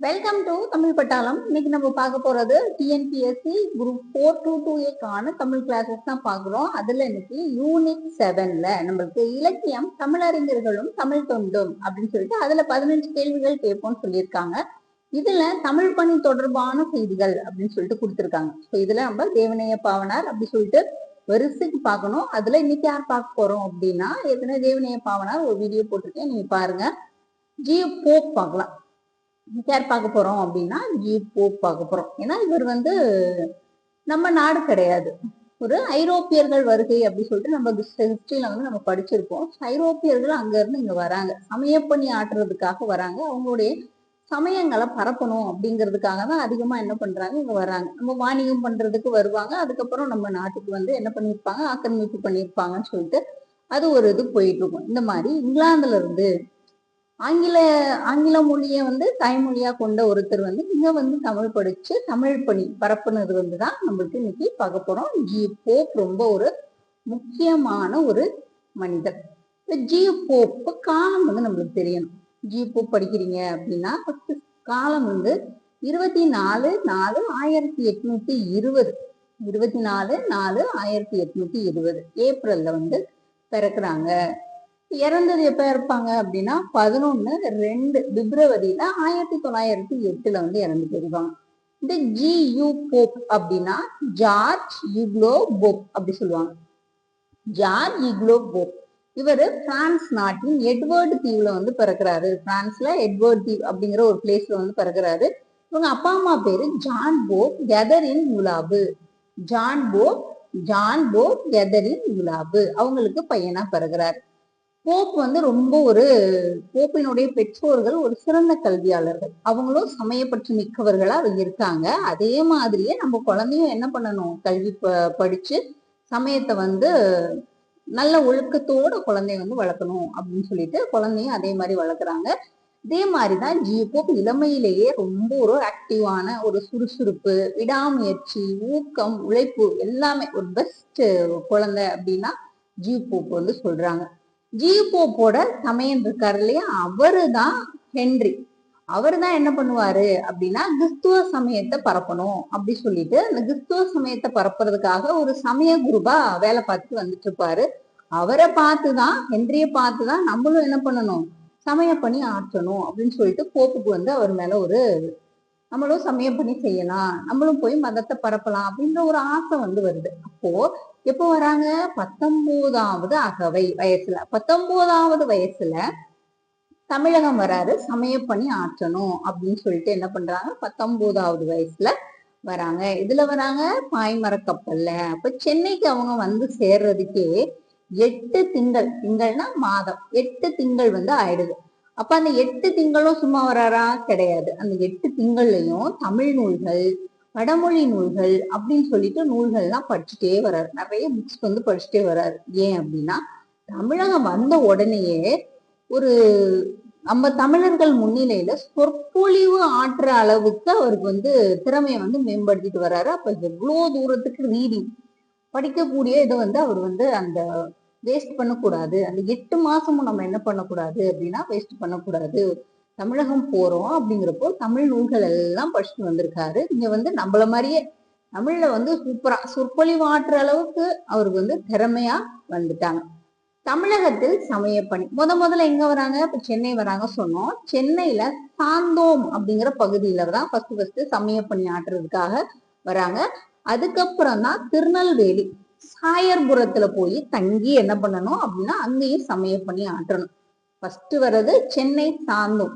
Welcome to Tamil பட்டாளம் இன்னைக்கு நம்ம பார்க்க போறது TNPSC group four two two ஏக்கான Tamil classes தான் பார்க்குறோம். அதுல இன்னைக்கு யூனிட் செவன்ல நம்மளுக்கு இலக்கியம் தமிழறிஞர்களும் தமிழ் தொண்டும் அப்படின்னு சொல்லிட்டு அதுல பதினஞ்சு கேள்விகள் கேட்போம்னு சொல்லியிருக்காங்க. இதுல தமிழ் பணி தொடர்பான செய்திகள் அப்படின்னு சொல்லிட்டு கொடுத்துருக்காங்க. ஸோ இதுல நம்ம தேவனைய பாவனார் அப்படி சொல்லிட்டு வரிசைக்கு பார்க்கணும். அதுல இன்னைக்கு யார் பார்க்க போறோம் அப்படின்னா ஏற்கனவே தேவனைய பாவனார் ஒரு வீடியோ போட்டிருக்கேன். நீங்க பாருங்க. ஜி. போப் பார்க்கலாம். யார் பார்க்க போறோம் அப்படின்னா ஜி போப் பார்க்க போறோம். ஏன்னா இவர் வந்து நம்ம நாடு கிடையாது. ஒரு ஐரோப்பியர்கள் வருகை அப்படி சொல்லிட்டு நம்ம ஹிஸ்டரியில வந்து நம்ம படிச்சிருக்கோம் ஐரோப்பியர்கள் அங்க இருந்து இங்க வராங்க. சமயப்பணி ஆட்டுறதுக்காக வராங்க. அவங்களுடைய சமயங்களை பரப்பணும் அப்படிங்கிறதுக்காக தான் அதிகமா என்ன பண்றாங்க இங்க வராங்க. நம்ம வாணிகம் பண்றதுக்கு வருவாங்க. அதுக்கப்புறம் நம்ம நாட்டுக்கு வந்து என்ன பண்ணியிருப்பாங்க ஆக்கிரமிப்பு பண்ணியிருப்பாங்கன்னு சொல்லிட்டு அது ஒரு இது போயிட்டு இருக்கும். இந்த மாதிரி இங்கிலாந்துல இருந்து ஆங்கில ஆங்கில மொழியை வந்து தாய்மொழியா கொண்ட ஒருத்தர் வந்து இங்க வந்து தமிழ் படிச்சு தமிழ் பணி பரப்புனது வந்து தான் நம்மளுக்கு இன்னைக்கு பார்க்க போறோம். ஜி போப் ரொம்ப ஒரு முக்கியமான ஒரு மனிதர். இப்போ ஜி போப்பு காலம் வந்து நம்மளுக்கு தெரியணும். ஜி போப் படிக்கிறீங்க அப்படின்னா ஃபர்ஸ்ட் காலம் வந்து இருபத்தி நாலு நாலு ஆயிரத்தி எட்நூத்தி இருபது. இருபத்தி நாலு நாலு ஆயிரத்தி எட்நூத்தி இருபது. ஏப்ரல்ல வந்து பிறக்குறாங்க. இறந்தது எப்ப இருப்பாங்க அப்படின்னா பதினொன்னு ரெண்டு பிப்ரவரியில ஆயிரத்தி தொள்ளாயிரத்தி எட்டுல வந்து இறந்து போயிருவாங்க இந்த ஜி யூ போப் அப்படின்னா ஜார்ஜ் யுக்லோ போப் அப்படி சொல்லுவாங்க. George Uglow Pope. இவர் பிரான்ஸ் நாட்டின் எட்வர்டு தீவுல வந்து பிறக்கிறாரு. பிரான்ஸ்ல எட்வர்ட் தீவ் அப்படிங்கிற ஒரு பிளேஸ்ல வந்து பிறக்கிறாரு. இவங்க அப்பா அம்மா பேரு John Pope Catherine யுலாபு John Pope John Pope Catherine யுலாபு அவங்களுக்கு பையனா பிறகுறாரு போப் வந்து ரொம்ப ஒரு போப்பினுடைய பெற்றோர்கள் ஒரு சிறந்த கல்வியாளர்கள். அவங்களும் சமயப்பற்று மிக்கவர்களா அவங்க இருக்காங்க. அதே மாதிரியே நம்ம குழந்தையும் என்ன பண்ணணும்? கல்வி ப படிச்சு சமயத்தை வந்து நல்ல ஒழுக்கத்தோட குழந்தைய வந்து வளர்க்கணும் அப்படின்னு சொல்லிட்டு குழந்தையும் அதே மாதிரி வளர்க்குறாங்க. இதே மாதிரிதான் ஜி போப் இளமையிலேயே ரொம்ப ஒரு ஆக்டிவான ஒரு சுறுசுறுப்பு விடாமுயற்சி ஊக்கம் உழைப்பு எல்லாமே ஒரு பெஸ்ட் குழந்தை அப்படின்னா ஜிபோப் வந்து சொல்றாங்க. ஜி போப்போட சமயம் இருக்காரு இல்லையா? அவரு தான் ஹென்றி. அவர் தான் என்ன பண்ணுவாரு அப்படின்னா கிறிஸ்துவ சமயத்தை பரப்பணும் அப்படி சொல்லிட்டு அந்த கிறிஸ்துவ சமயத்தை பரப்புறதுக்காக ஒரு சமய குருபா வேலை பார்த்துட்டு வந்துட்டு இருப்பாரு. அவரை பார்த்துதான் பார்த்து பார்த்துதான் நம்மளும் என்ன பண்ணணும்? சமய பணி ஆற்றணும் அப்படின்னு சொல்லிட்டு போப்புக்கு வந்து அவர் மேல ஒரு நம்மளும் சமயம் பண்ணி செய்யலாம். நம்மளும் போய் மதத்தை பரப்பலாம் அப்படின்ற ஒரு ஆசை வந்து வருது. அப்போ எப்போ வராங்க? பத்தொன்பதாவது அகவை வயசுல. பத்தொன்பதாவது வயசுல தமிழகம் வராரு. சமயப்பணி ஆற்றணும் அப்படின்னு சொல்லிட்டு என்ன பண்றாங்க? பத்தொன்பதாவது வயசுல வராங்க. இதுல வராங்க பாய்மரக்கப்பல்ல அப்ப சென்னைக்கு அவங்க வந்து சேர்றதுக்கே எட்டு திங்கள். திங்கள்னா மாதம். எட்டு திங்கள் வந்து ஆயிடுது. அப்ப அந்த எட்டு திங்களும் சும்மா வராரா? கிடையாது. அந்த எட்டு திங்கள்லையும் தமிழ் நூல்கள் வடமொழி நூல்கள் அப்படின்னு சொல்லிட்டு நூல்கள்லாம் படிச்சுட்டே வர்றாரு நிறைய புக்ஸ் வந்து படிச்சுட்டே வர்றாரு ஏன் அப்படின்னா தமிழகம் வந்த உடனேயே ஒரு நம்ம தமிழர்கள் முன்னிலையில சொற்பொழிவு ஆற்ற அளவுக்கு அவருக்கு வந்து திறமையை வந்து மேம்படுத்திட்டு வர்றாரு அப்ப எவ்வளோ தூரத்துக்கு ரீடிங் படிக்கக்கூடிய இதை வந்து அவர் வந்து அந்த வேஸ்ட் பண்ணக்கூடாது. அந்த எட்டு மாசமும் நம்ம என்ன பண்ணக்கூடாது அப்படின்னா வேஸ்ட் பண்ணக்கூடாது. தமிழகம் போறோம் அப்படிங்கிறப்போ தமிழ் நூல்கள் எல்லாம் படிச்சுட்டு வந்திருக்காரு. இங்க வந்து நம்மள மாதிரியே தமிழ்ல வந்து சூப்பரா சொற்பொழிவாற்ற அளவுக்கு அவருக்கு வந்து திறமையா வந்துட்டாங்க. தமிழகத்தில் சமயப்பணி முத முதல்ல எங்க வராங்க? இப்ப சென்னை வராங்க சொன்னோம். சென்னையில சாந்தோம் அப்படிங்கிற பகுதியில தான் ஃபர்ஸ்ட் ஃபர்ஸ்ட் சமயப்பணி ஆற்றுறதுக்காக வராங்க. அதுக்கப்புறம் தான் திருநெல்வேலி. சாயர்புரத்துல போய் தங்கி என்ன பண்ணணும் அப்படின்னா அங்கேயும் சமயப்பணி ஆற்றணும். ஃபர்ஸ்ட் வர்றது சென்னை சாந்தோம்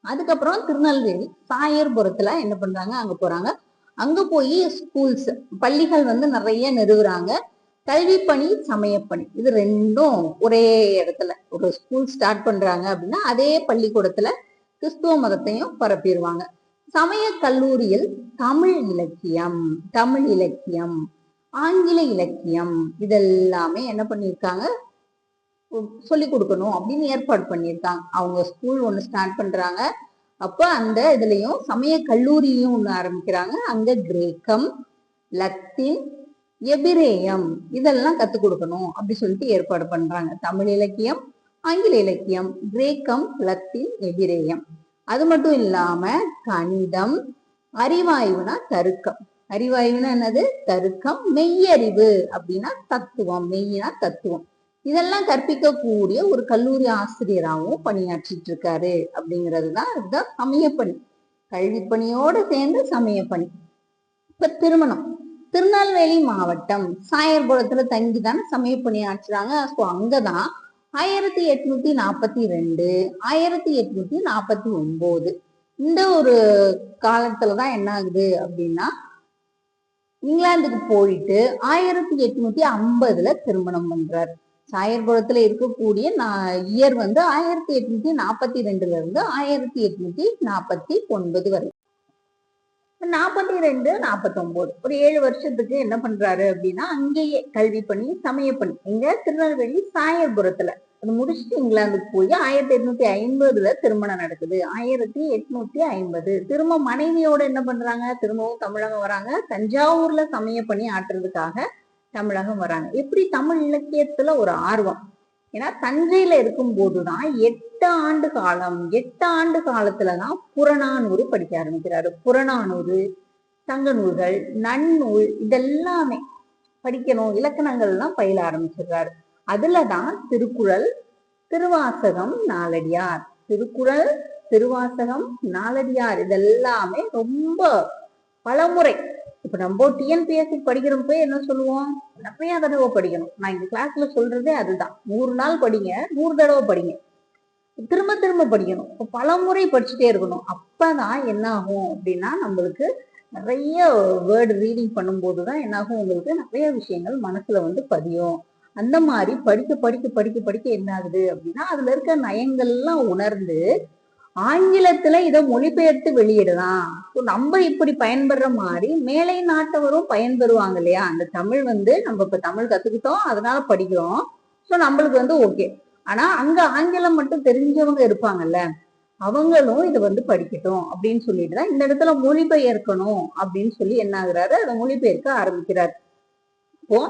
அதுக்கப்புறம் திருநெல்வேலி. சாயர்புரத்துல என்ன பண்றாங்க? அங்க போறாங்க. அங்க போய் ஸ்கூல்ஸ் பள்ளிகள் வந்து நிறைய நிறுவுறாங்க. கல்வி பணி சமயப்பணி இது ரெண்டும் ஒரே இடத்துல. ஒரு ஸ்கூல் ஸ்டார்ட் பண்றாங்க அப்படின்னா அதே பள்ளிக்கூடத்துல கிறிஸ்துவ மதத்தையும் பரப்பிடுவாங்க. சமய கல்லூரியில் தமிழ் இலக்கியம் தமிழ் இலக்கியம். ஆங்கில இலக்கியம். இதெல்லாமே என்ன பண்ணியிருக்காங்க சொல்லி கொடுக்கணும் அப்படின்னு ஏற்பாடு பண்ணியிருக்காங்க அவங்க ஸ்கூல் ஒன்று ஸ்டார்ட் பண்ணுறாங்க அப்போ அந்த இதுலேயும் சமய கல்லூரியும் ஒன்று ஆரம்பிக்கிறாங்க. அங்கே கிரேக்கம் லத்தீன் எபிரேயம் இதெல்லாம் கற்றுக் கொடுக்கணும் அப்படி சொல்லிட்டு ஏற்பாடு பண்ணுறாங்க தமிழ் இலக்கியம் ஆங்கில இலக்கியம் கிரேக்கம் லத்தீன் எபிரேயம். அது மட்டும் இல்லாமல் கணிதம் அறிவாய்வுனா தருக்கம் அறிவாய்வுனா என்னது? தருக்கம் மெய்யறிவு அப்படின்னா தத்துவம் மெய்னா தத்துவம். இதெல்லாம் கற்பிக்கக்கூடிய ஒரு கல்லூரி ஆசிரியராகவும் பணியாற்றிட்டு இருக்காரு அப்படிங்கிறது தான் இதுதான் சமயப்பணி. கல்வி பணியோடு சேர்ந்து சமயப்பணி. இப்ப திருமணம். திருநெல்வேலி மாவட்டம் சாயர்புரத்துல தங்கி தானே சமயப்பணி ஆற்றுறாங்க. ஸோ அங்கதான் ஆயிரத்தி எட்நூத்தி நாற்பத்தி ரெண்டு ஆயிரத்தி எட்நூத்தி நாற்பத்தி ஒன்பது இந்த ஒரு காலத்துலதான் என்ன ஆகுது அப்படின்னா இங்கிலாந்துக்கு போயிட்டு ஆயிரத்தி எட்நூத்தி ஐம்பதுல திருமணம் பண்றாரு. சாயர்புரத்துல இருக்கக்கூடிய இயர் வந்து ஆயிரத்தி எட்நூத்தி நாற்பத்தி ரெண்டுல இருந்து ஆயிரத்தி எட்நூத்தி நாற்பத்தி ஒன்பது வரை. நாற்பத்தி ரெண்டு நாற்பத்தி ஒன்பது. ஒரு ஏழு வருஷத்துக்கு என்ன பண்றாரு அப்படின்னா அங்கேயே கல்வி பண்ணி சமய பண்ணி. எங்க திருநெல்வேலி சாயர்புரத்துல. அது முடிச்சுட்டு இங்கிலாந்துக்கு போய் ஆயிரத்தி எட்நூத்தி ஐம்பதுல திருமணம் நடக்குது. ஆயிரத்தி எட்நூத்தி ஐம்பது. திரும்ப மனைவியோட என்ன பண்றாங்க? திரும்பவும் தமிழகம் வராங்க. தஞ்சாவூர்ல சமய பணி ஆற்றுறதுக்காக தமிழகம் வராங்க. எப்படி தமிழ் இலக்கியத்துல ஒரு ஆர்வம்? ஏன்னா தஞ்சையில இருக்கும் போதுதான் எட்டு ஆண்டு காலம் எட்டு ஆண்டு காலத்துலதான் புறநானூறு படிக்க ஆரம்பிக்கிறாரு. புறநானூறு சங்க நூல்கள் நன்னூல் இதெல்லாமே படிக்கணும் இலக்கணங்கள் எல்லாம் பயில ஆரம்பிச்சிடுறாரு. அதுலதான் திருக்குறள் திருவாசகம் நாலடியார். திருக்குறள் திருவாசகம் நாலடியார் இதெல்லாமே ரொம்ப பலமுறை. இப்ப நம்ம டிஎன்பிஎஸ்சி படிக்கிறப்ப என்ன சொல்லுவோம்? நிறைய தடவை படிக்கணும்? நான் இந்த கிளாஸ்ல சொல்றதே அதுதான். நூறு நாள் படிங்க நூறு தடவை படிங்க. திரும்ப திரும்ப படிக்கணும். இப்போ பல முறை படிச்சுட்டே இருக்கணும். அப்பதான் என்ன ஆகும் அப்படின்னா நம்மளுக்கு நிறைய வேர்டு ரீடிங் பண்ணும்போது தான் என்னாகும்? உங்களுக்கு நிறைய விஷயங்கள் மனசுல வந்து பதியும். அந்த மாதிரி படிக்க படிக்க படிக்க படிக்க என்ன ஆகுது அப்படின்னா அதுல இருக்க நயங்கள்லாம் உணர்ந்து ஆங்கிலத்துல இதை மொழிபெயர்த்து வெளியிடலாம். நம்ம இப்படி பயன்படுற மாதிரி மேலை நாட்டவரும் பயன்பெறுவாங்க இல்லையா? அந்த தமிழ் வந்து நம்ம இப்ப தமிழ் கத்துக்கிட்டோம் அதனால படிக்கிறோம். ஸோ நம்மளுக்கு வந்து ஓகே ஆனா அங்க ஆங்கிலம் மட்டும் தெரிஞ்சவங்க இருப்பாங்கல்ல அவங்களும் இதை வந்து படிக்கட்டும் அப்படின்னு சொல்லிட்டு தான் இந்த இடத்துல மொழிபெயர்க்கணும் அப்படின்னு சொல்லி என்ன ஆகுறாரு அதை மொழிபெயர்க்க ஆரம்பிக்கிறார். இப்போ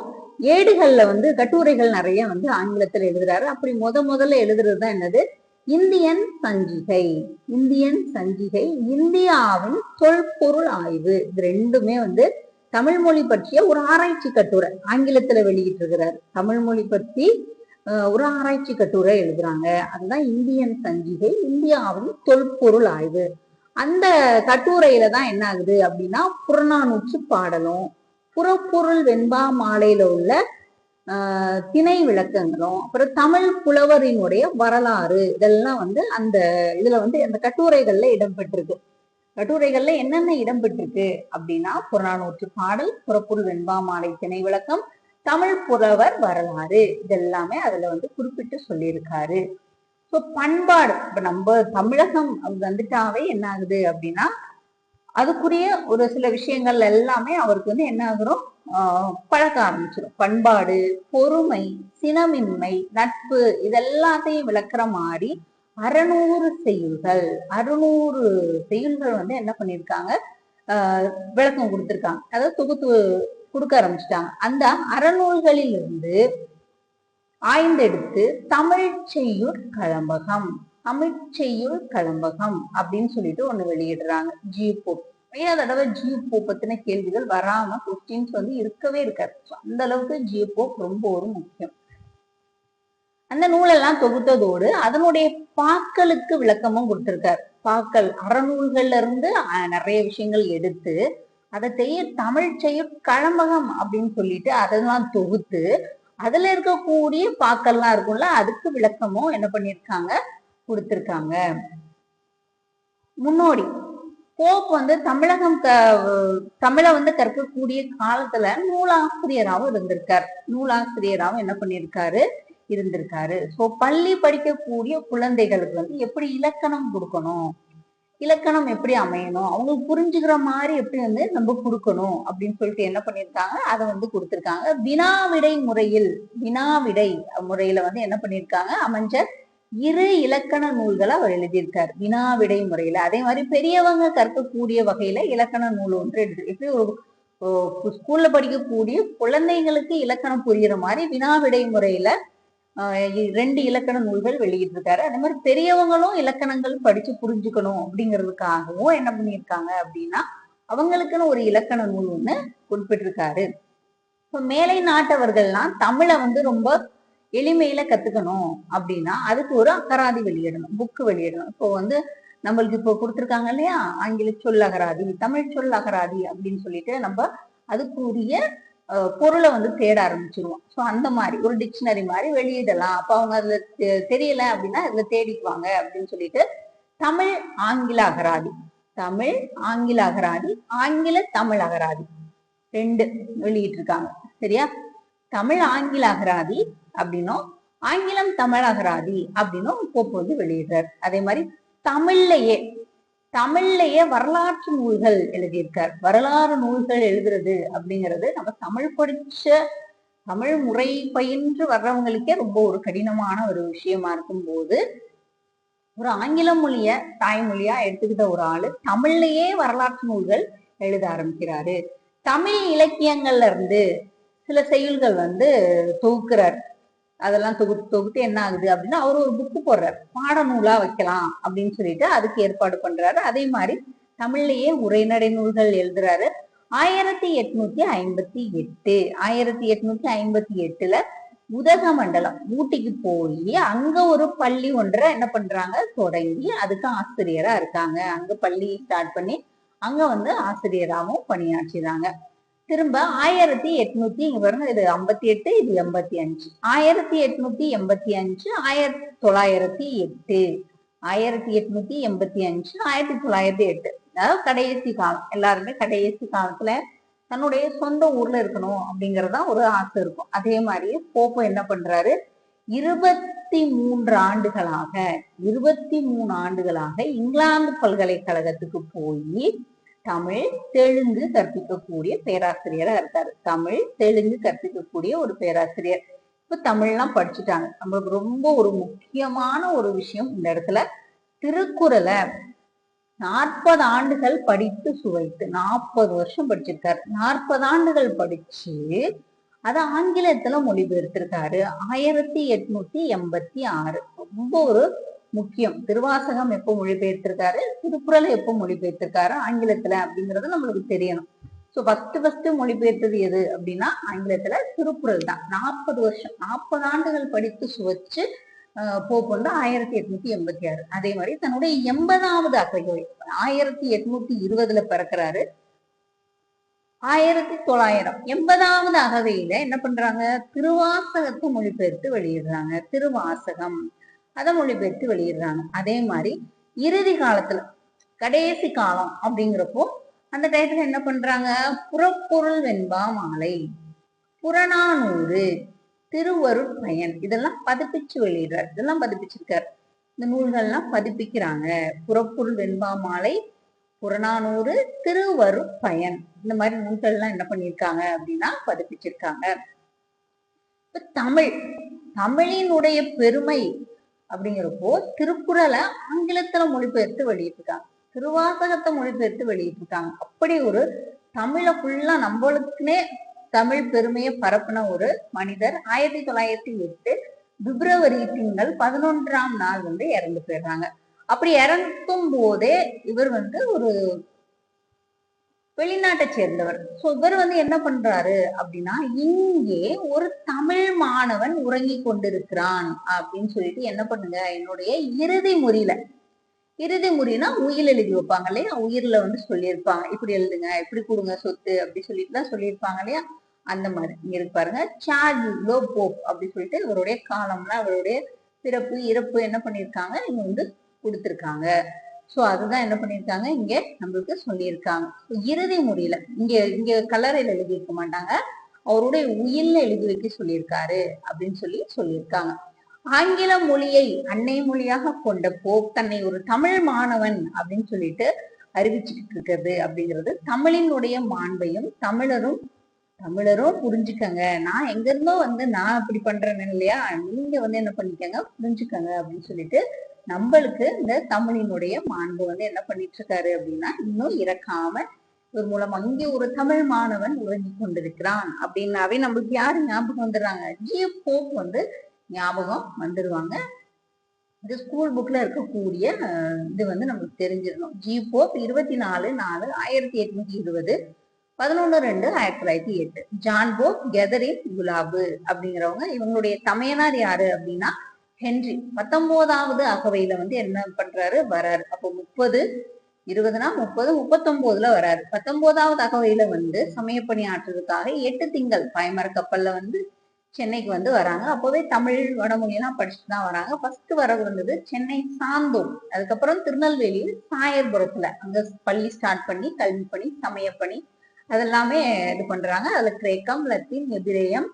ஏடுகள்ல வந்து கட்டுரைகள் நிறைய வந்து ஆங்கிலத்துல எழுதுறாரு. அப்படி முத முதல்ல எழுதுறதுதான் என்னது? இந்தியன் சஞ்சிகை. இந்தியன் சஞ்சிகை இந்தியாவின் தொல்பொருள் ஆய்வு. இது ரெண்டுமே வந்து தமிழ் மொழி பற்றிய ஒரு ஆராய்ச்சி கட்டுரை. ஆங்கிலத்துல வெளியிட்டு இருக்கிறார். தமிழ் மொழி பற்றி ஒரு ஆராய்ச்சி கட்டுரை எழுதுறாங்க. அதுதான் இந்தியன் சஞ்சிகை இந்தியாவின் தொல்பொருள் ஆய்வு. அந்த கட்டுரையில தான் என்ன ஆகுது அப்படின்னா புறநானூற்று பாடலும் புறப்பொருள் வெண்பா மாலையில உள்ள திணை விளக்கங்களும் அப்புறம் தமிழ் புலவரினுடைய வரலாறு இதெல்லாம் வந்து அந்த இதுல வந்து அந்த கட்டுரைகள்ல இடம்பெற்றிருக்கு. கட்டுரைகள்ல என்னென்ன இடம்பெற்றிருக்கு அப்படின்னா புறநானூற்று பாடல் புறப்பொருள் வெண்பா மாலை திணை விளக்கம் தமிழ் புலவர் வரலாறு இதெல்லாமே அதுல வந்து குறிப்பிட்டு சொல்லியிருக்காரு. ஸோ பண்பாடு இப்ப நம்ம தமிழகம் வந்துட்டாவே என்ன ஆகுது அப்படின்னா அதுக்குரிய ஒரு சில விஷயங்கள் எல்லாமே அவருக்கு வந்து என்ன ஆகுறோம்? பழக்க ஆரம்பிச்சிடும் பண்பாடு பொறுமை சினமின்மை நட்பு இதெல்லாத்தையும் விளக்குற மாதிரி அறநூறு செய்யுள்கள் அறுநூறு செய்யுள்கள் வந்து என்ன பண்ணியிருக்காங்க விளக்கம் கொடுத்துருக்காங்க. அதாவது தொகுத்து கொடுக்க ஆரம்பிச்சிட்டாங்க. அந்த அறநூல்களிலிருந்து ஆய்ந்தெடுத்து தமிழ் செய்யுள் கழம்பகம். தமிழ் கலம்பகம் கழம்பகம் அப்படின்னு சொல்லிட்டு ஒண்ணு வெளியிடுறாங்க. ஜி போப் நிறைய தடவை ஜிபோ பத்தின கேள்விகள் வராம கொஸ்டின்ஸ் வந்து இருக்கவே இருக்காது. அந்த அளவுக்கு ஜியோ ரொம்ப ஒரு முக்கியம். அந்த நூலெல்லாம் தொகுத்ததோடு அதனுடைய பாக்களுக்கு விளக்கமும் கொடுத்திருக்காரு. பாக்கள் அறநூல்கள்ல இருந்து நிறைய விஷயங்கள் எடுத்து அதை செய்ய தமிழ் செய்ய கழம்பகம் அப்படின்னு சொல்லிட்டு அதெல்லாம் தொகுத்து அதுல இருக்கக்கூடிய பாக்கள்லாம் இருக்கும்ல அதுக்கு விளக்கமும் என்ன பண்ணிருக்காங்க கொடுத்துருக்காங்க. முன்னோடி போப் வந்து தமிழகம் க தமிழை வந்து கற்கக்கூடிய காலத்துல நூலாசிரியராகவும் இருந்திருக்காரு. நூலாசிரியராகவும் என்ன பண்ணியிருக்காரு? இருந்திருக்காரு. சோ பள்ளி படிக்கக்கூடிய குழந்தைகளுக்கு வந்து எப்படி இலக்கணம் கொடுக்கணும்? இலக்கணம் எப்படி அமையணும்? அவங்களுக்கு புரிஞ்சுக்கிற மாதிரி எப்படி வந்து நம்ம கொடுக்கணும்? அப்படின்னு சொல்லிட்டு என்ன பண்ணிருக்காங்க அதை வந்து கொடுத்துருக்காங்க. வினாவிடை முறையில் வினாவிடை முறையில வந்து என்ன பண்ணியிருக்காங்க? அமைஞ்ச இரு இலக்கண நூல்களை அவர் எழுதியிருக்கார். வினாவிடை முறையில. அதே மாதிரி பெரியவங்க கற்கக்கூடிய வகையில இலக்கண நூல் ஒன்று எழுதி எப்படி ஒரு ஸ்கூல்ல படிக்கக்கூடிய குழந்தைங்களுக்கு இலக்கணம் புரியுற மாதிரி வினாவிடை முறையில ரெண்டு இலக்கண நூல்கள் வெளியிட்டிருக்காரு. அதே மாதிரி பெரியவங்களும் இலக்கணங்கள் படிச்சு புரிஞ்சுக்கணும் அப்படிங்கிறதுக்காகவும் என்ன பண்ணியிருக்காங்க அப்படின்னா அவங்களுக்குன்னு ஒரு இலக்கண நூல் ஒன்று குறிப்பிட்டிருக்காரு. இப்ப மேலை நாட்டவர்கள்லாம் தமிழை வந்து ரொம்ப எளிமையில கத்துக்கணும் அப்படின்னா அதுக்கு ஒரு அகராதி வெளியிடணும் புக்கு வெளியிடணும். இப்போ வந்து நம்மளுக்கு இப்போ கொடுத்துருக்காங்க இல்லையா? ஆங்கில சொல் அகராதி தமிழ் சொல் அகராதி அப்படின்னு சொல்லிட்டு நம்ம அதுக்குரிய அஹ், பொருளை வந்து தேட ஆரம்பிச்சிருவோம். ஸோ அந்த மாதிரி ஒரு டிக்ஷனரி மாதிரி வெளியிடலாம். அப்போ அவங்க அதுல தெ- தெரியல அப்படின்னா அதுல தேடிக்குவாங்க அப்படின்னு சொல்லிட்டு தமிழ் ஆங்கில அகராதி தமிழ் ஆங்கில அகராதி ஆங்கில தமிழ் அகராதி ரெண்டு வெளியிட்டிருக்காங்க. சரியா? தமிழ் ஆங்கில அகராதி அப்படின்னும் ஆங்கிலம் தமிழ் அகராதி அப்படின்னும் போப்பு வந்து வெளியிடுறார். அதே மாதிரி தமிழ்லயே தமிழ்லயே வரலாற்று நூல்கள் எழுதியிருக்கார். வரலாறு நூல்கள் எழுதுறது அப்படிங்கிறது நம்ம தமிழ் படிச்ச தமிழ் முறை பயின்று வர்றவங்களுக்கே ரொம்ப ஒரு கடினமான ஒரு விஷயமா இருக்கும்போது ஒரு ஆங்கில மொழிய தாய்மொழியா எடுத்துக்கிட்ட ஒரு ஆளு தமிழ்லயே வரலாற்று நூல்கள் எழுத ஆரம்பிக்கிறாரு. தமிழ் இலக்கியங்கள்ல இருந்து சில செயல்கள் வந்து தொகுக்கிறார். அதெல்லாம் தொகுத்து தொகுத்து என்ன ஆகுது அப்படின்னா அவர் ஒரு புக்கு போடுறார். பாடநூலா வைக்கலாம் அப்படின்னு சொல்லிட்டு அதுக்கு ஏற்பாடு பண்றாரு. அதே மாதிரி தமிழ்லயே உரைநடை நூல்கள் எழுதுறாரு. ஆயிரத்தி எட்நூத்தி ஐம்பத்தி எட்டு ஆயிரத்தி எட்நூத்தி ஐம்பத்தி எட்டுல உதகமண்டலம் ஊட்டிக்கு போய் அங்க ஒரு பள்ளி ஒன்றை என்ன பண்றாங்க? தொடங்கி அதுக்கு ஆசிரியரா இருக்காங்க. அங்க பள்ளி ஸ்டார்ட் பண்ணி அங்க வந்து ஆசிரியராகவும் பணியாற்றுறாங்க. திரும்ப ஆயிரத்தி எட்நூத்தி இங்க பாருங்க இது ஐம்பத்தி எட்டு இது எண்பத்தி அஞ்சு. ஆயிரத்தி எட்நூத்தி எண்பத்தி அஞ்சு ஆயிரத்தி தொள்ளாயிரத்தி எட்டு. ஆயிரத்தி எட்நூத்தி எண்பத்தி அஞ்சு ஆயிரத்தி தொள்ளாயிரத்தி எட்டு. அதாவது கடைசி காலம். எல்லாருமே கடைசி காலத்துல தன்னுடைய சொந்த ஊர்ல இருக்கணும் அப்படிங்கறதுதான் ஒரு ஆசை இருக்கும். அதே மாதிரி போப்போ என்ன பண்றாரு? இருபத்தி மூன்று ஆண்டுகளாக இருபத்தி மூணு ஆண்டுகளாக இங்கிலாந்து பல்கலைக்கழகத்துக்கு போய் தமிழ் தெலுங்கு கற்பிக்கக்கூடிய பேராசிரியரா இருக்காரு. தமிழ் தெலுங்கு கற்பிக்கக்கூடிய ஒரு பேராசிரியர். இப்ப தமிழ்லாம் படிச்சுட்டாங்க. நம்மளுக்கு ரொம்ப ஒரு முக்கியமான ஒரு விஷயம் இந்த இடத்துல திருக்குறளை நாற்பது ஆண்டுகள் படித்து சுவைத்து நாற்பது வருஷம் படிச்சிருக்காரு. நாற்பது ஆண்டுகள் படிச்சு அதை ஆங்கிலத்துல மொழிபெயர்த்திருக்காரு. ஆயிரத்தி எட்நூத்தி எண்பத்தி ஆறு. ரொம்ப ஒரு முக்கியம். திருவாசகம் எப்போ மொழிபெயர்த்திருக்காரு? திருக்குறளை எப்போ மொழிபெயர்த்திருக்காரு? ஆங்கிலத்துல அப்படிங்கறது நம்மளுக்கு தெரியணும். ஸோ ஃபர்ஸ்ட் ஃபர்ஸ்ட் மொழிபெயர்த்தது எது அப்படின்னா ஆங்கிலத்துல திருக்குறள் தான். நாற்பது வருஷம் நாற்பது ஆண்டுகள் படித்து சுவைச்சு ஆஹ் போப் வந்து ஆயிரத்தி எட்நூத்தி எண்பத்தி ஆறு. அதே மாதிரி தன்னுடைய எண்பதாவது அகவை ஆயிரத்தி எட்நூத்தி இருபதுல பிறக்கிறாரு. ஆயிரத்தி தொள்ளாயிரம். எண்பதாவது அகவையில என்ன பண்றாங்க? திருவாசகத்தை மொழிபெயர்த்து வெளியிடுறாங்க. திருவாசகம். அதை மொழிபெயர்த்து வெளியிடுறாங்க. அதே மாதிரி இறுதி காலத்துல கடைசி காலம் அப்படிங்கிறப்போ அந்த டயத்துல என்ன பண்றாங்க? புறப்பொருள் வெண்பா மாலை புறநானூறு திருவருட்பயன் இதெல்லாம் பதிப்பிச்சு வெளியிடுறார். இதெல்லாம் பதிப்பிச்சிருக்காரு. இந்த நூல்கள்லாம் பதிப்பிக்கிறாங்க. புறப்பொருள் வெண்பா மாலை புறநானூறு திருவருட்பயன் இந்த மாதிரி நூல்கள்லாம் என்ன பண்ணியிருக்காங்க அப்படின்னா பதிப்பிச்சிருக்காங்க. இப்ப தமிழ் தமிழினுடைய பெருமை அப்படிங்கிறப்போ திருக்குறளை ஆங்கிலத்துல மொழிபெயர்த்து வெளியிட்டிருக்காங்க திருவாசகத்தை மொழிபெயர்த்து வெளியிட்டிருக்காங்க அப்படி ஒரு தமிழை ஃபுல்லா நம்மளுக்குன்னே தமிழ் பெருமையை பரப்பின ஒரு மனிதர் ஆயிரத்தி தொள்ளாயிரத்தி எட்டு பிப்ரவரி திங்கள் பதினொன்றாம் நாள் வந்து இறந்து போயிடுறாங்க. அப்படி இறக்கும் போதே இவர் வந்து ஒரு வெளிநாட்டை சேர்ந்தவர். சோ இவர் வந்து என்ன பண்றாரு அப்படின்னா இங்கே ஒரு தமிழ் மாணவன் உறங்கி கொண்டிருக்கிறான் அப்படின்னு சொல்லிட்டு என்ன பண்ணுங்க என்னுடைய இறுதி முறியில இறுதி முறினா உயில் எழுதி வைப்பாங்க இல்லையா? உயிர்ல வந்து சொல்லியிருப்பாங்க. இப்படி எழுதுங்க இப்படி கொடுங்க சொத்து அப்படி சொல்லிட்டு தான் சொல்லியிருப்பாங்க இல்லையா? அந்த மாதிரி. இங்க இருக்கு பாருங்க சார்ஜ் லோ போப் அப்படி சொல்லிட்டு இவருடைய காலம்லாம் அவருடைய பிறப்பு இறப்பு என்ன பண்ணியிருக்காங்க? இவங்க வந்து கொடுத்துருக்காங்க. சோ அதுதான் என்ன பண்ணியிருக்காங்க? இங்க நம்மளுக்கு சொல்லியிருக்காங்க. இறுதி முறையில இங்க இங்க கல்லறையில எழுதி இருக்க மாட்டாங்க. அவருடைய உயில்ல எழுதி வைக்க சொல்லியிருக்காரு அப்படின்னு சொல்லி சொல்லியிருக்காங்க. ஆங்கில மொழியை அன்னை மொழியாக கொண்ட போப் தன்னை ஒரு தமிழ் மாணவன் அப்படின்னு சொல்லிட்டு அறிவிச்சுக்கிட்டு இருக்கிறது அப்படிங்கிறது தமிழினுடைய மாண்பையும் தமிழரும் தமிழரும் புரிஞ்சுக்கங்க. நான் எங்க இருந்தோ வந்து நான் அப்படி பண்றேன்னு இல்லையா? நீங்க வந்து என்ன பண்ணிக்கங்க? புரிஞ்சுக்கங்க அப்படின்னு சொல்லிட்டு நம்மளுக்கு இந்த தமிழினுடைய மாண்பு வந்து என்ன பண்ணிட்டு இருக்காரு அப்படின்னா இன்னும் இறக்காம ஒரு மூலம் அங்கே ஒரு தமிழ் மாணவன் உறங்கி கொண்டிருக்கிறான் அப்படின்னாவே நம்மளுக்கு யாரு ஞாபகம் வந்துடுறாங்க? ஜி. போப் வந்து ஞாபகம் வந்துடுவாங்க இந்த ஸ்கூல் புக்ல இருக்கக்கூடிய இது வந்து நமக்கு தெரிஞ்சிடணும். ஜி. போப் இருபத்தி நாலு நாலு ஆயிரத்தி எட்நூத்தி இருபது பதினொன்று ரெண்டு ஆயிரத்தி தொள்ளாயிரத்தி எட்டு. ஜான் போப் கெதரின் குலாபு அப்படிங்கிறவங்க இவங்களுடைய தமையனார் யாரு அப்படின்னா ஹென்றி. பத்தொன்பதாவது அகவையில வந்து என்ன பண்றாரு? வராரு அப்போ முப்பது இருபதுனா முப்பது முப்பத்தொன்பதுல வராரு பத்தொன்பதாவது அகவையில வந்து சமயப்பணி ஆற்றுறதுக்காக எட்டு திங்கள் பாய்மர கப்பல்ல வந்து சென்னைக்கு வந்து வராங்க. அப்போவே தமிழ் வடமொழியெல்லாம் படிச்சுட்டு தான் வராங்க. ஃபர்ஸ்ட் வரவு வந்தது சென்னை சாந்தோம். அதுக்கப்புறம் திருநெல்வேலியில் சாயர்புரத்துல. அங்க பள்ளி ஸ்டார்ட் பண்ணி கல்வி பணி சமயப்பணி அதெல்லாமே இது பண்றாங்க. அதுல கிரேக்கம் லத்தீன் எபிரேயம்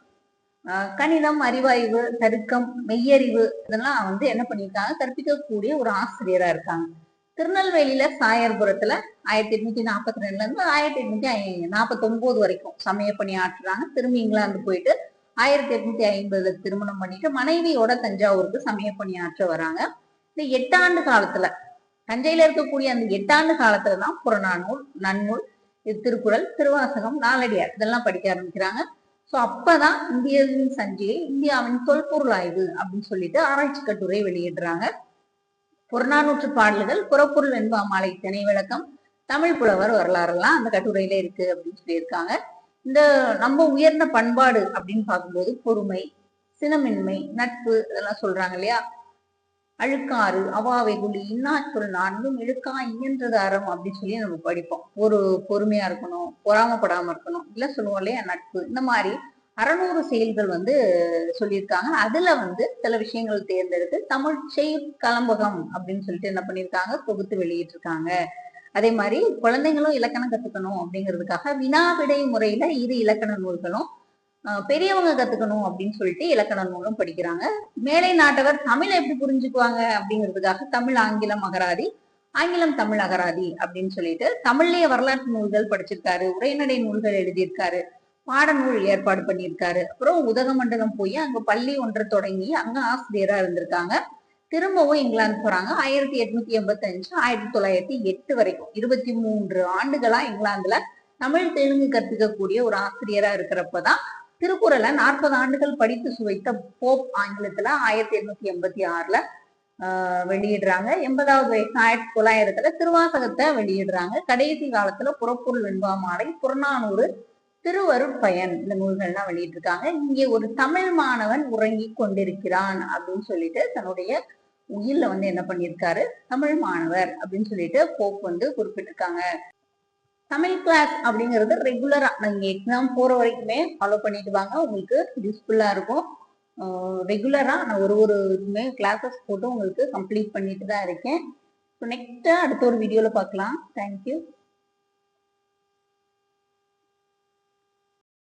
கணிதம் அறிவாய்வு தருக்கம் மெய்யறிவு இதெல்லாம் வந்து என்ன பண்ணியிருக்காங்க கற்பிக்கக்கூடிய ஒரு ஆசிரியரா இருக்காங்க. திருநெல்வேலியில சாயர்புரத்துல ஆயிரத்தி எட்நூத்தி நாற்பத்தி ரெண்டுல இருந்து ஆயிரத்தி எட்நூத்தி நாற்பத்தி ஒன்பது வரைக்கும் சமயப்பணி ஆற்றுறாங்க. திரும்பி இங்கிலாந்து போயிட்டு ஆயிரத்தி எட்நூத்தி ஐம்பதுல திருமணம் பண்ணிட்டு மனைவியோட தஞ்சாவூருக்கு சமயப்பணி ஆற்ற வராங்க. இந்த எட்டாண்டு காலத்துல தஞ்சையில இருக்கக்கூடிய அந்த எட்டாண்டு காலத்துல தான் புறநானூல் நன்னூல் திருக்குறள் திருவாசகம் நாளடியார் இதெல்லாம் படிக்க ஆரம்பிக்கிறாங்க. ஸோ அப்பதான் இந்தியாவின் சஞ்சிகை இந்தியாவின் தொல்பொருள் ஆய்வு அப்படின்னு சொல்லிட்டு ஆராய்ச்சி கட்டுரை வெளியிடுறாங்க. புறநானூற்று பாடல்கள் புறப்பொருள் வெண்பா மாலை திணை விளக்கம் தமிழ் புலவர் வரலாறுலாம் அந்த கட்டுரையில இருக்கு அப்படின்னு சொல்லியிருக்காங்க. இந்த நம்ம உயர்ந்த பண்பாடு அப்படின்னு பார்க்கும்போது பொறுமை சினமின்மை நட்பு இதெல்லாம் சொல்றாங்க இல்லையா? அழுக்காறு அவாவை குழி இன்னாச்சொல் நான்கும் இழுக்கா இயன்றது அறம் அப்படின்னு சொல்லி நம்ம படிப்போம். ஒரு பொறுமையா இருக்கணும் பொறாமப்படாம இருக்கணும். இல்ல சொல்லுவோம் இல்லையா நட்பு. இந்த மாதிரி அறநூறு செயல்கள் வந்து சொல்லியிருக்காங்க. அதுல வந்து சில விஷயங்கள் தேர்ந்தெடுத்து தமிழ் செய் கலம்பகம் அப்படின்னு சொல்லிட்டு என்ன பண்ணியிருக்காங்க? தொகுத்து வெளியிட்டிருக்காங்க. அதே மாதிரி குழந்தைங்களும் இலக்கணம் கத்துக்கணும் அப்படிங்கிறதுக்காக வினா விடை முறையில இரு இலக்கண நூல்களும் பெரியவங்க கத்துக்கணும் அப்படின்னு சொல்லிட்டு இலக்கண நூலும் படிக்கிறாங்க. மேலை நாட்டவர் தமிழை எப்படி புரிஞ்சுக்குவாங்க அப்படிங்கிறதுக்காக தமிழ் ஆங்கிலம் அகராதி ஆங்கிலம் தமிழ் அகராதி அப்படின்னு சொல்லிட்டு தமிழ்லயே வரலாற்று நூல்கள் படிச்சிருக்காரு உரைநடை நூல்கள் எழுதியிருக்காரு பாடநூல் ஏற்பாடு பண்ணியிருக்காரு. அப்புறம் உதகமண்டலம் போய் அங்க பள்ளி ஒன்றை தொடங்கி அங்க ஆசிரியரா இருந்திருக்காங்க. திரும்பவும் இங்கிலாந்து போறாங்க. ஆயிரத்தி எட்நூத்தி எண்பத்தி அஞ்சு ஆயிரத்தி தொள்ளாயிரத்தி எட்டு வரைக்கும். இருபத்தி மூன்று ஆண்டுகளா இங்கிலாந்துல தமிழ் தெலுங்கு கற்பிக்கக்கூடிய ஒரு ஆசிரியரா இருக்கிறப்பதான் திருக்குறளை நாற்பது ஆண்டுகள் படித்து சுவைத்த போப் ஆங்கிலத்துல ஆயிரத்தி எண்ணூத்தி எண்பத்தி ஆறுல ஆஹ் வெளியிடுறாங்க. எண்பதாவது வயசு ஆயிரத்தி தொள்ளாயிரத்துல திருவாசகத்தை வெளியிடுறாங்க. கடைசி காலத்துல புறப்பொருள் வெண்பா மாலை புறநானூறு திருவருட்பயன் இந்த நூல்கள்லாம் வெளியிட்டிருக்காங்க. இங்கே ஒரு தமிழ் மாணவன் உறங்கி கொண்டிருக்கிறான் அப்படின்னு சொல்லிட்டு தன்னுடைய உயிர்ல வந்து என்ன பண்ணியிருக்காரு? தமிழ் மாணவர் அப்படின்னு சொல்லிட்டு போப் வந்து குறிப்பிட்டிருக்காங்க. தமிழ் கிளாஸ் அப்படிங்கிறது ரெகுலரா நீங்க எக்ஸாம் போற வரைக்குமே ஃபாலோ பண்ணிட்டு வாங்க. உங்களுக்கு யூஸ்ஃபுல்லா இருக்கும். ரெகுலரா நான் ஒரு ஒரு இதுமே கிளாஸஸ் போட்டு உங்களுக்கு கம்ப்ளீட் பண்ணிட்டு தான் இருக்கேன். ஸோ நெக்ஸ்ட்டு அடுத்த ஒரு வீடியோவில் பார்க்கலாம். தேங்க்யூ